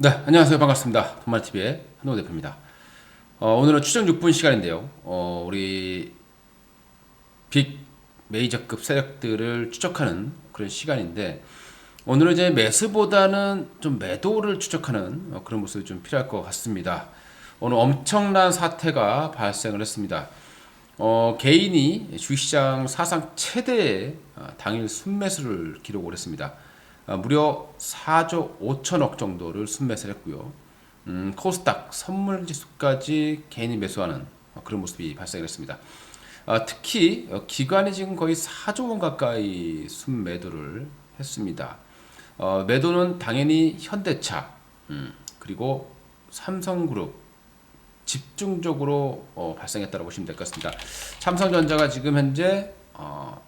네, 안녕하세요. 반갑습니다. 돈말TV의 한호 대표입니다. 어, 오늘은 추정 6분 시간인데요. 어, 우리 빅 메이저급 세력들을 추적하는 그런 시간인데, 오늘은 이제 매수보다는 좀 매도를 추적하는 어, 그런 모습이 좀 필요할 것 같습니다. 오늘 엄청난 사태가 발생을 했습니다. 어, 개인이 주식시장 사상 최대의 어, 당일 순매수를 기록을 했습니다. 어, 무려 4조 5천억 정도를 순매수를 했고요. 음, 코스닥 선물 지수까지 개인이 매수하는 어, 그런 모습이 발생했습니다. 어, 특히 어, 기관이 지금 거의 4조 원 가까이 순매도를 했습니다. 어, 매도는 당연히 현대차 음, 그리고 삼성그룹 집중적으로 어, 발생했다고 보시면 될 것 같습니다. 삼성전자가 지금 현재 어,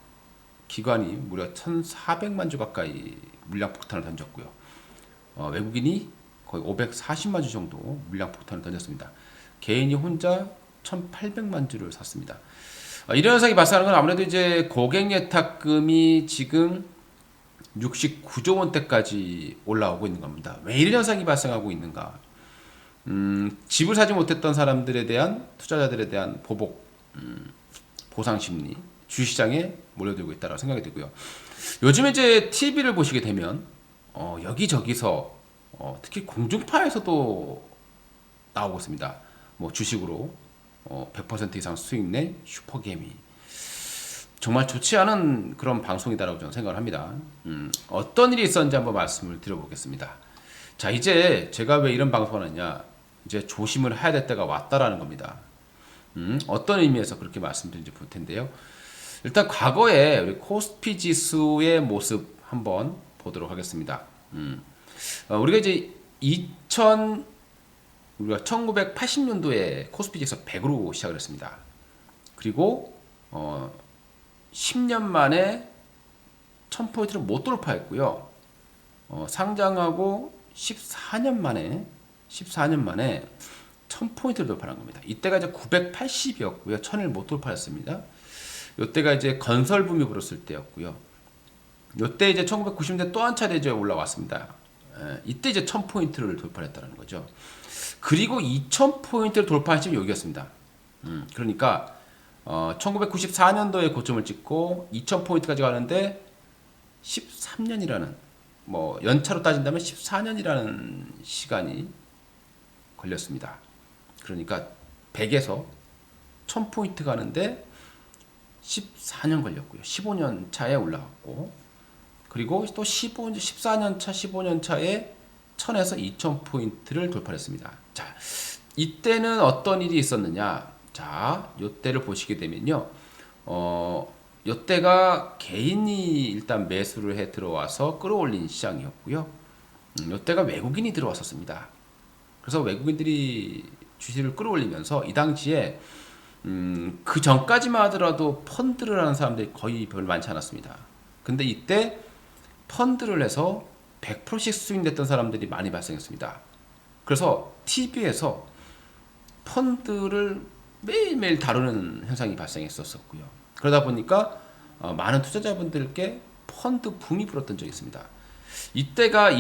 기관이 무려 1,400만 주 가까이 물량 폭탄을 던졌고요. 어, 외국인이 거의 540만 주 정도 물량 폭탄을 던졌습니다. 개인이 혼자 1,800만 주를 샀습니다. 어, 이런 현상이 발생하는 건 아무래도 이제 고객 예탁금이 지금 69조 원대까지 올라오고 있는 겁니다. 왜 이런 현상이 발생하고 있는가? 음, 집을 사지 못했던 사람들에 대한 투자자들에 대한 보복, 음, 보상 심리, 주시장에 몰려들고 있다고 생각이 들고요. 요즘 이제 TV를 보시게 되면 어, 여기저기서 어, 특히 공중파에서도 나오고 있습니다. 뭐 주식으로 어, 100% 이상 수익 내 슈퍼게임이 정말 좋지 않은 그런 방송이다라고 저는 생각을 합니다. 음, 어떤 일이 있었는지 한번 말씀을 드려보겠습니다. 자, 이제 제가 왜 이런 방송을 하냐? 이제 조심을 해야 될 때가 왔다라는 겁니다. 음, 어떤 의미에서 그렇게 말씀드린지 볼 텐데요. 일단 과거에 우리 코스피 지수의 모습 한번 보도록 하겠습니다. 음, 어, 우리가 이제 2000 우리가 1980년도에 코스피 지수 100으로 시작을 했습니다. 그리고 어, 10년 만에 1000포인트를 못 돌파했고요. 어, 상장하고 14년 만에 14년 만에 1000포인트를 돌파한 겁니다. 이때가 이제 980이었고요. 1000을 못 돌파했습니다. 이때가 이제 건설 붐이 불었을 때였고요. 이때 이제 1990년대 또 한 차례 이제 올라왔습니다. 에, 이때 이제 1000포인트를 돌파했다는 거죠. 그리고 2000포인트를 돌파한 시점이 여기였습니다. 음, 그러니까 어, 1994년도에 고점을 찍고 2000포인트까지 가는데 13년이라는 뭐 연차로 따진다면 14년이라는 시간이 걸렸습니다. 그러니까 100에서 1000포인트 가는데 14년 걸렸고요. 15년 차에 올라갔고 그리고 또 15, 14년 차, 15년 차에 1000에서 2000포인트를 돌파했습니다. 자, 이때는 어떤 일이 있었느냐? 자, 요때를 보시게 되면요. 어, 요때가 개인이 일단 매수를 해 들어와서 끌어올린 시장이었고요. 음, 요때가 외국인이 들어왔었습니다. 그래서 외국인들이 주식을 끌어올리면서 이 당시에 음, 그 전까지만 하더라도 펀드를 하는 사람들이 거의 별로 많지 않았습니다. 근데 이때 펀드를 해서 100%씩 수익냈던 사람들이 많이 발생했습니다. 그래서 TV에서 펀드를 매일매일 다루는 현상이 발생했었고요. 그러다 보니까 어, 많은 투자자분들께 펀드 붐이 불었던 적이 있습니다. 이때가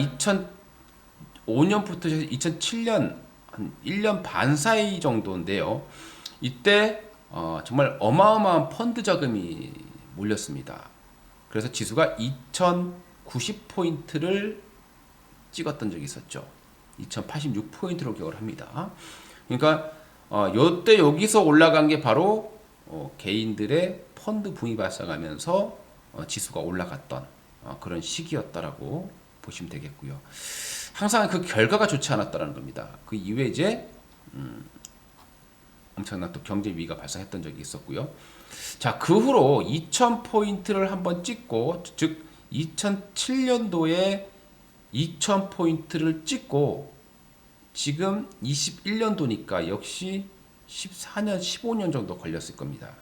2005년부터 2007년 한 1년 반 사이 정도인데요. 이때 어, 정말 어마어마한 펀드 자금이 몰렸습니다. 그래서 지수가 2090포인트를 찍었던 적이 있었죠. 2086포인트로 기억을 합니다. 그러니까 어, 요때 여기서 올라간 게 바로 어, 개인들의 펀드 붐이 발생하면서 어, 지수가 올라갔던 어, 그런 시기였다라고 보시면 되겠고요. 항상 그 결과가 좋지 않았다라는 겁니다. 그 이후에 이제 음, 엄청난 또 경제 위기가 발생했던 적이 있었고요. 자, 그 후로 2000포인트를 한번 찍고, 즉, 2007년도에 2000포인트를 찍고, 지금 21년도니까 역시 14년, 15년 정도 걸렸을 겁니다.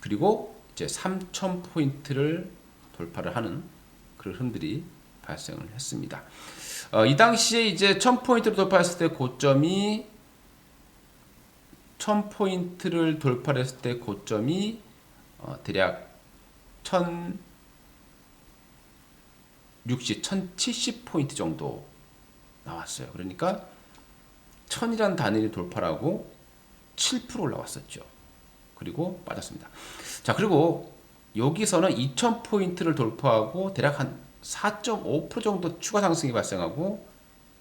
그리고 이제 3000포인트를 돌파를 하는 그런 흐름들이 발생을 했습니다. 어, 이 당시에 이제 1000포인트를 돌파했을 때 고점이 1000포인트를 돌파했을 때 고점이 어, 대략 1060, 1070포인트 정도 나왔어요. 그러니까 천이란 단위를 돌파하고 7% 올라왔었죠. 그리고 빠졌습니다. 자, 그리고 여기서는 2000포인트를 돌파하고 대략 한 4.5% 정도 추가 상승이 발생하고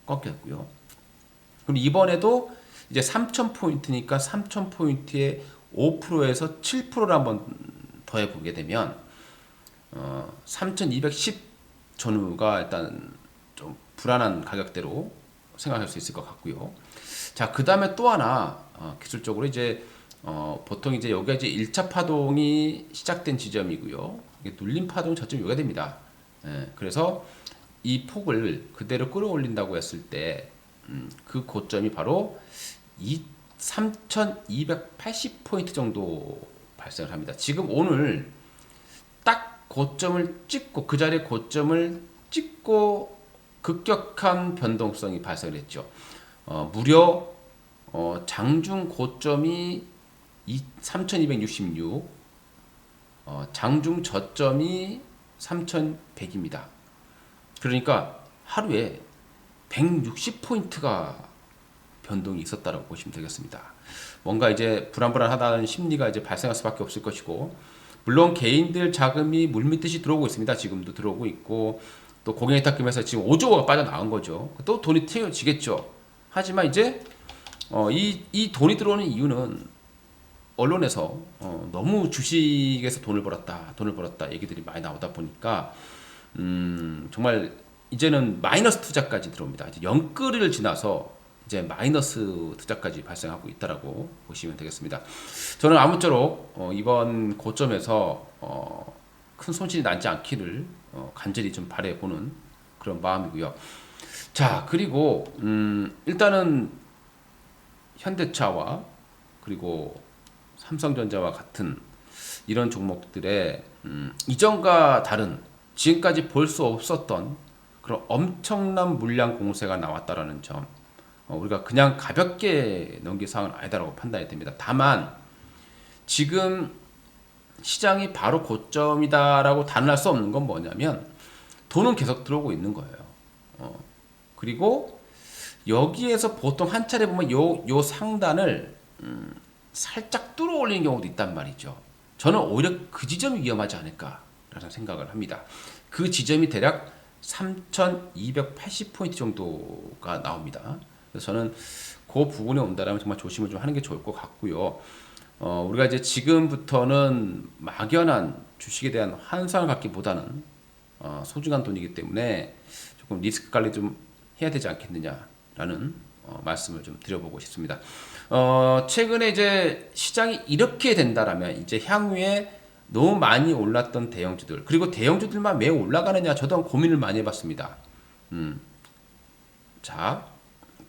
꺾였고요. 그럼 이번에도 이제 3000포인트니까 3000포인트에 5%에서 7%를 한번 더해 보게 되면 어, 3210 전후가 일단 좀 불안한 가격대로 생각할 수 있을 것 같고요. 자, 그 다음에 또 하나 어, 기술적으로 이제 어, 보통 이제 여기가 이제 1차 파동이 시작된 지점이고요. 이게 눌림 파동 저점 여기가 됩니다. 예, 그래서 이 폭을 그대로 끌어올린다고 했을 때, 음, 그 고점이 바로 이 3,280포인트 정도 발생을 합니다. 지금 오늘 딱 고점을 찍고 그 자리에 고점을 찍고 급격한 변동성이 발생을 했죠. 어, 무려 어, 장중 고점이 3,266, 어, 장중 저점이 3,100입니다. 그러니까 하루에 160포인트가 변동이 있었다라고 보시면 되겠습니다. 뭔가 이제 불안불안하다는 심리가 이제 발생할 수밖에 없을 것이고, 물론 개인들 자금이 물밀듯이 들어오고 있습니다. 지금도 들어오고 있고, 또 공인위탁금에서 지금 5조가 빠져나온 거죠. 또 돈이 튀어지겠죠. 하지만 이제 어, 이, 이 돈이 들어오는 이유는 언론에서 어, 너무 주식에서 돈을 벌었다, 돈을 벌었다 얘기들이 많이 나오다 보니까 음, 정말 이제는 마이너스 투자까지 들어옵니다. 이제 영끌을 지나서 이제 마이너스 투자까지 발생하고 있다라고 보시면 되겠습니다. 저는 아무쪼록 어, 이번 고점에서 어, 큰 손실이 나지 않기를 어, 간절히 좀 바래보는 그런 마음이고요. 자 그리고 음, 일단은 현대차와 그리고 삼성전자와 같은 이런 종목들의 음, 이전과 다른 지금까지 볼 수 없었던 그런 엄청난 물량 공세가 나왔다라는 점 어, 우리가 그냥 가볍게 넘길 사항은 아니다라고 판단이 됩니다. 다만 지금 시장이 바로 고점이다라고 단언할 수 없는 건 뭐냐면 돈은 계속 들어오고 있는 거예요. 어, 그리고 여기에서 보통 한 차례 보면 요, 요 상단을 음, 살짝 뚫어 올리는 경우도 있단 말이죠. 저는 오히려 그 지점이 위험하지 않을까라는 생각을 합니다. 그 지점이 대략 3,280포인트 정도가 나옵니다. 그래서 저는 그 부분에 온다라면 정말 조심을 좀 하는 게 좋을 것 같고요. 어, 우리가 이제 지금부터는 막연한 주식에 대한 환상을 갖기보다는 어, 소중한 돈이기 때문에 조금 리스크 관리 좀 해야 되지 않겠느냐라는 어, 말씀을 좀 드려보고 싶습니다. 어, 최근에 이제 시장이 이렇게 된다라면 이제 향후에 너무 많이 올랐던 대형주들 그리고 대형주들만 매 올라가느냐 저도 고민을 많이 해봤습니다. 음, 자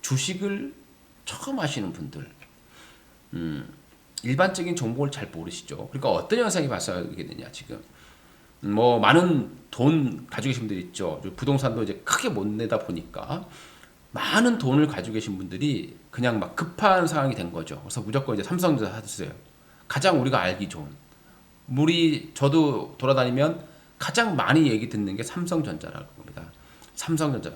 주식을 처음 하시는 분들, 음, 일반적인 정보를 잘 모르시죠. 그러니까 어떤 현상이 발생하게 되냐 지금. 음, 뭐 많은 돈 가지고 계신 분들 있죠. 부동산도 이제 크게 못 내다 보니까 많은 돈을 가지고 계신 분들이 그냥 막 급한 상황이 된 거죠. 그래서 무조건 이제 삼성전자 사주세요. 가장 우리가 알기 좋은. 우리 저도 돌아다니면 가장 많이 얘기 듣는 게 삼성전자라고 합니다. 삼성전자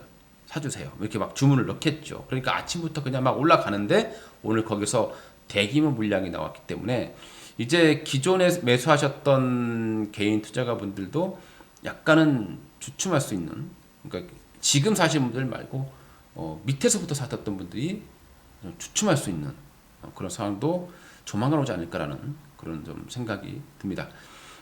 사주세요. 이렇게 막 주문을 넣겠죠. 그러니까 아침부터 그냥 막 올라가는데 오늘 거기서 대규모 물량이 나왔기 때문에 이제 기존에 매수하셨던 개인 투자가 분들도 약간은 주춤할 수 있는 그러니까 지금 사신 분들 말고 어, 밑에서부터 사셨던 분들이 주춤할 수 있는 어, 그런 상황도 조만간 오지 않을까라는 그런 좀 생각이 듭니다.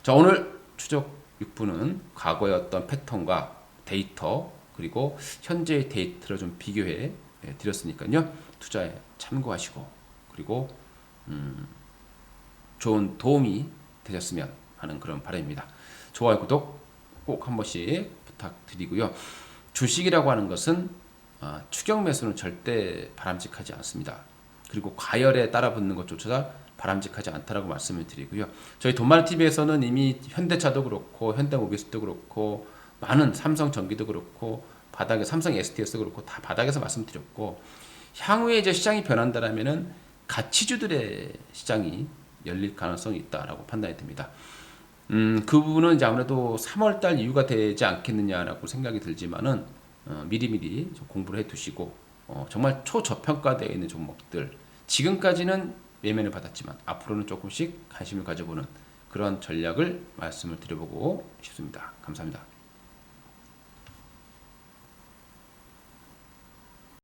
자 오늘 추적 6분은 과거의 어떤 패턴과 데이터 그리고 현재의 데이터를 좀 비교해 예, 드렸으니까요 투자에 참고하시고 그리고 음, 좋은 도움이 되셨으면 하는 그런 바람입니다. 좋아요 구독 꼭 한 번씩 부탁드리고요. 주식이라고 하는 것은 아, 추격 매수는 절대 바람직하지 않습니다. 그리고 과열에 따라 붙는 것조차 바람직하지 않다라고 말씀을 드리고요. 저희 돈말 TV에서는 이미 현대차도 그렇고 현대모비스도 그렇고 많은 삼성 전기도 그렇고 바닥에 삼성 STS도 그렇고 다 바닥에서 말씀드렸고 향후에 이제 시장이 변한다라면은 가치주들의 시장이 열릴 가능성이 있다라고 판단이 됩니다. 음, 그 부분은 이제 아무래도 3월달 이유가 되지 않겠느냐라고 생각이 들지만은 어, 미리미리 좀 공부를 해 두시고 어, 정말 초저평가되어 있는 종목들 지금까지는 예매를 받았지만 앞으로는 조금씩 관심을 가져보는 그런 전략을 말씀을 드려보고 싶습니다. 감사합니다.